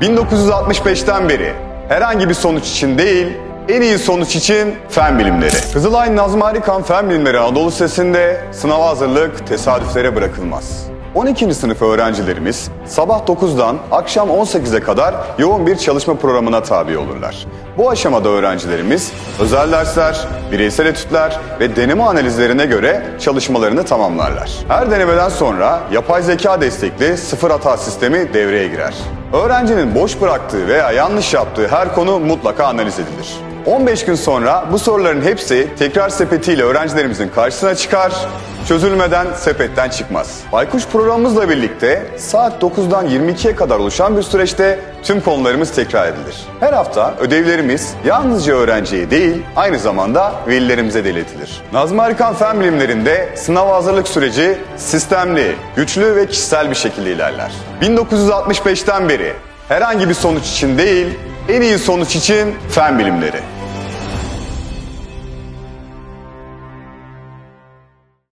1965'ten beri herhangi bir sonuç için değil, en iyi sonuç için fen bilimleri. Kızılay Nazım Harikan Fen Bilimleri Anadolu Sesi'nde sınava hazırlık tesadüflere bırakılmaz. 12. sınıf öğrencilerimiz sabah 9'dan akşam 18'e kadar yoğun bir çalışma programına tabi olurlar. Bu aşamada öğrencilerimiz özel dersler, bireysel etütler ve deneme analizlerine göre çalışmalarını tamamlarlar. Her denemeden sonra yapay zeka destekli sıfır hata sistemi devreye girer. Öğrencinin boş bıraktığı veya yanlış yaptığı her konu mutlaka analiz edilir. 15 gün sonra bu soruların hepsi tekrar sepetiyle öğrencilerimizin karşısına çıkar, çözülmeden sepetten çıkmaz. Baykuş programımızla birlikte saat 9'dan 22'ye kadar oluşan bir süreçte tüm konularımız tekrar edilir. Her hafta ödevlerimiz yalnızca öğrenciye değil, aynı zamanda velilerimize de iletilir. Nazım Harikan Fen Bilimlerinde sınav hazırlık süreci sistemli, güçlü ve kişisel bir şekilde ilerler. 1965'ten beri herhangi bir sonuç için değil, en iyi sonuç için fen bilimleri.